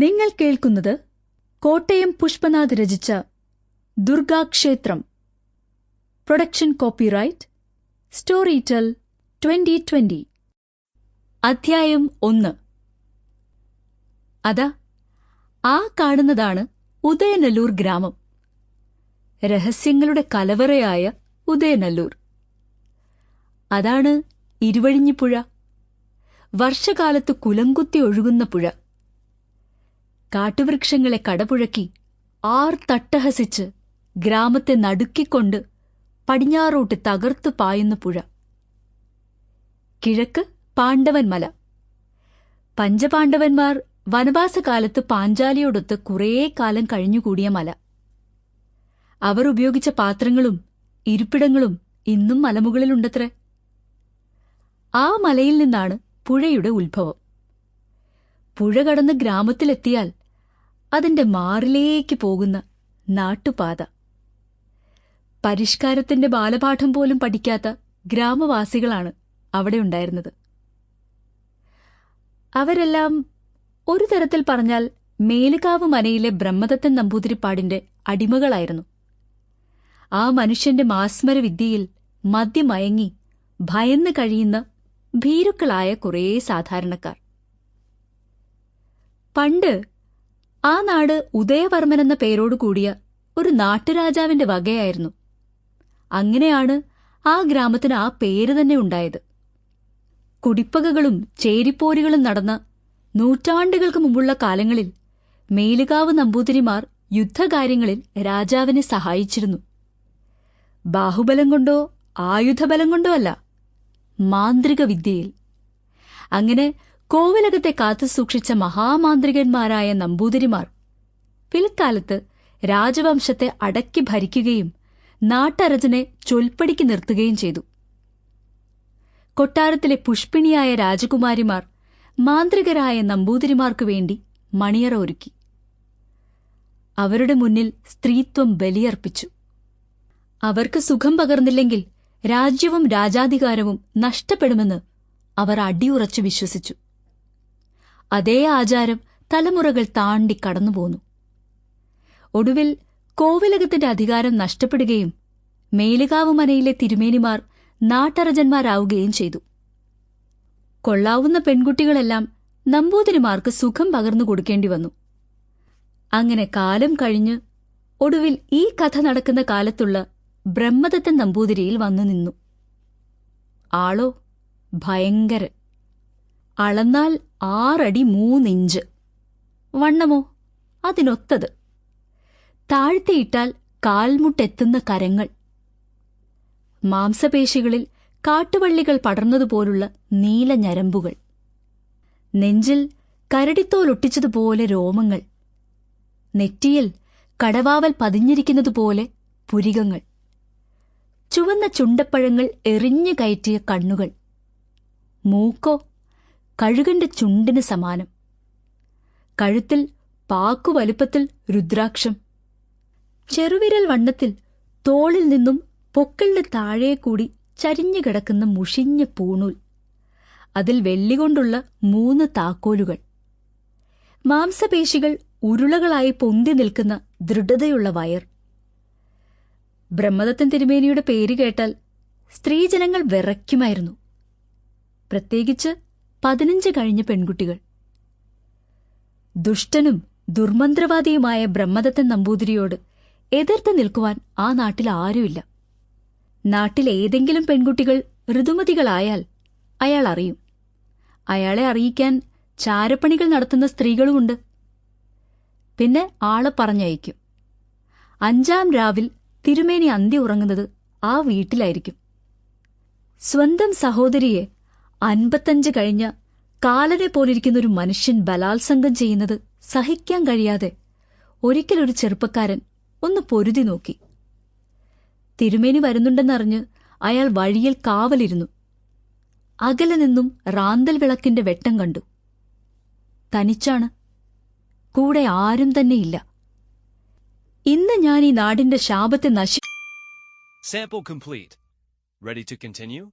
നിങ്ങൾ കേൾക്കുന്നത് കോട്ടയം പുഷ്പനാഥ് രചിച്ച Durgakshetram. Production copyright. Storytel twenty twenty. അധ്യായം ഒന്ന്. അതാ ആ കാണുന്നതാണ് ഉദയനല്ലൂർ ഗ്രാമം. രഹസ്യങ്ങളുടെ കലവറയായ ഉദയനല്ലൂർ. അതാണ് ഇരുവഴിഞ്ഞിപ്പുഴ വർഷകാലത്ത് കുലംകുത്തി ഒഴുകുന്ന പുഴ. കാട്ടുവൃക്ഷങ്ങളെ കടപുഴക്കി ആർ തട്ടഹസിച്ച് ഗ്രാമത്തെ നടുക്കിക്കൊണ്ട് പടിഞ്ഞാറോട്ട് തകർത്തു പായുന്ന പുഴ. കിഴക്ക് പാണ്ഡവൻമല പഞ്ചപാണ്ഡവന്മാർ വനവാസകാലത്ത് പാഞ്ചാലിയോടൊത്ത് കുറേ കാലം കഴിഞ്ഞുകൂടിയ മല. അവർ ഉപയോഗിച്ച പാത്രങ്ങളും ഇരിപ്പിടങ്ങളും ഇന്നും മലമുകളിലുണ്ടത്രേ. ആ മലയിൽ നിന്നാണ് പുഴയുടെ ഉത്ഭവം. പുഴ കടന്ന് ഗ്രാമത്തിലെത്തിയാൽ അതിന്റെ മാറിലേക്ക് പോകുന്ന നാട്ടുപാത. പരിഷ്കാരത്തിന്റെ ബാലപാഠം പോലും പഠിക്കാത്ത ഗ്രാമവാസികളാണ് അവിടെ ഉണ്ടായിരുന്നത്. അവരെല്ലാം ഒരു തരത്തിൽ പറഞ്ഞാൽ മേലുകാവ് മനയിലെ ബ്രഹ്മദത്തൻ നമ്പൂതിരിപ്പാടിന്റെ അടിമകളായിരുന്നു. ആ മനുഷ്യന്റെ മാസ്മരവിദ്യയിൽ മദ്യമയങ്ങി ഭയന്ന് കഴിയുന്ന ഭീരുക്കളായ കുറേ സാധാരണക്കാർ. പണ്ട് ആ നാട് ഉദയവർമ്മൻ എന്ന പേരോടു കൂടിയ ഒരു നാട്ടുരാജാവിന്റെ വകയായിരുന്നു. അങ്ങനെയാണ് ആ ഗ്രാമത്തിന് ആ പേര് തന്നെ ഉണ്ടായത്. കുടിപ്പകകളും ചേരിപ്പോരുകളും നടന്ന നൂറ്റാണ്ടുകൾക്ക് മുമ്പുള്ള കാലങ്ങളിൽ മേലുകാവ് നമ്പൂതിരിമാർ യുദ്ധകാര്യങ്ങളിൽ രാജാവിനെ സഹായിച്ചിരുന്നു. ബാഹുബലം കൊണ്ടോ ആയുധബലം കൊണ്ടോ അല്ല മാന്ത്രിക വിദ്യയിൽ അങ്ങനെ കോവിലകത്തെ കാത്തുസൂക്ഷിച്ച മഹാമാന്ത്രികന്മാരായ നമ്പൂതിരിമാർ പിൽക്കാലത്ത് രാജവംശത്തെ അടക്കി ഭരിക്കുകയും നാട്ടരജനെ ചൊൽപ്പടിക്ക് നിർത്തുകയും ചെയ്തു. കൊട്ടാരത്തിലെ പുഷ്പിണിയായ രാജകുമാരിമാർ മാന്ത്രികരായ നമ്പൂതിരിമാർക്കു വേണ്ടി മണിയറ ഒരുക്കി. അവരുടെ മുന്നിൽ സ്ത്രീത്വം ബലിയർപ്പിച്ചു. അവർക്ക് സുഖം പകർന്നില്ലെങ്കിൽ രാജ്യവും രാജാധികാരവും നഷ്ടപ്പെടുമെന്ന് അവർ അടിയുറച്ചു വിശ്വസിച്ചു. അതേ ആചാരം തലമുറകൾ താണ്ടി കടന്നുപോന്നു ഒടുവിൽ കോവിലകത്തിന്റെ അധികാരം നഷ്ടപ്പെടുകയും മേലുകാവ് മനയിലെ തിരുമേനിമാർ നാട്ടറജന്മാരാവുകയും ചെയ്തു. കൊള്ളാവുന്ന പെൺകുട്ടികളെല്ലാം നമ്പൂതിരിമാർക്ക് സുഖം പകർന്നു കൊടുക്കേണ്ടി വന്നു. അങ്ങനെ കാലം കഴിഞ്ഞ് ഒടുവിൽ ഈ കഥ നടക്കുന്ന കാലത്തുള്ള ബ്രഹ്മദത്തൻ നമ്പൂതിരിയിൽ വന്നു നിന്നു. ആളോ ഭയങ്കരൻ. അളന്നാൽ ആറടി മൂന്നിഞ്ച്. വണ്ണമോ? അതിനൊത്തത്. താഴ്ത്തിയിട്ടാൽ കാൽമുട്ടെത്തുന്ന കരങ്ങൾ. മാംസപേശികളിൽ കാട്ടുവള്ളികൾ പടർന്നതുപോലുള്ള നീല ഞരമ്പുകൾ. നെഞ്ചിൽ കരടിത്തോലൊട്ടിച്ചതുപോലെ രോമങ്ങൾ. നെറ്റിയിൽ കടവാവൽ പതിഞ്ഞിരിക്കുന്നതുപോലെ പുരികങ്ങൾ. ചുവന്ന ചുണ്ടപ്പഴങ്ങൾ എറിഞ്ഞു കയറ്റിയ കണ്ണുകൾ. മൂക്കോ കഴുകന്റെ ചുണ്ടിന് സമാനം. കഴുത്തിൽ പാക്കു വലുപ്പത്തിൽ രുദ്രാക്ഷം. ചെറുവിരൽ വണ്ണത്തിൽ തോളിൽ നിന്നും പൊക്കിളിന് താഴെ കൂടി ചരിഞ്ഞു കിടക്കുന്ന മുഷിഞ്ഞ പൂണൂൽ. അതിൽ വെള്ളികൊണ്ടുള്ള മൂന്ന് താക്കോലുകൾ. മാംസപേശികൾ ഉരുളകളായി പൊന്തി നിൽക്കുന്ന ദൃഢതയുള്ള വയർ. ബ്രഹ്മദത്തൻ തിരുമേനിയുടെ പേര് കേട്ടാൽ സ്ത്രീജനങ്ങൾ വിറയ്ക്കുമായിരുന്നു. പ്രത്യേകിച്ച് പതിനഞ്ച് കഴിഞ്ഞ പെൺകുട്ടികൾ. ദുഷ്ടനും ദുർമന്ത്രവാദിയുമായ ബ്രഹ്മദത്തൻ നമ്പൂതിരിയോട് എതിർത്ത് നിൽക്കുവാൻ ആ നാട്ടിൽ ആരുമില്ല. നാട്ടിൽ ഏതെങ്കിലും പെൺകുട്ടികൾ ഋതുമതികളായാൽ അയാൾ അറിയും. അയാളെ അറിയിക്കാൻ ചാരപ്പണികൾ നടത്തുന്ന സ്ത്രീകളുമുണ്ട്. പിന്നെ ആളെ പറഞ്ഞയക്കും. അഞ്ചാം രാവിൽ തിരുമേനി അന്തി ഉറങ്ങുന്നത് ആ വീട്ടിലായിരിക്കും. സ്വന്തം സഹോദരിയെ അൻപത്തഞ്ച് കഴിഞ്ഞ കാലനെ പോലിരിക്കുന്ന ഒരു മനുഷ്യൻ ബലാത്സംഗം ചെയ്യുന്നത് സഹിക്കാൻ കഴിയാതെ ഒരിക്കലൊരു ചെറുപ്പക്കാരൻ ഒന്ന് പൊരുതി നോക്കി. തിരുമേനി വരുന്നുണ്ടെന്നറിഞ്ഞ് അയാൾ വഴിയിൽ കാവലിരുന്നു. അകലെ നിന്നും റാന്തൽ വിളക്കിന്റെ വെട്ടം കണ്ടു. തനിച്ചാണ്. കൂടെ ആരും തന്നെയില്ല ഇന്ന് ഞാൻ ഈ നാടിന്റെ ശാപത്തെ നശി Sample complete. Ready to continue?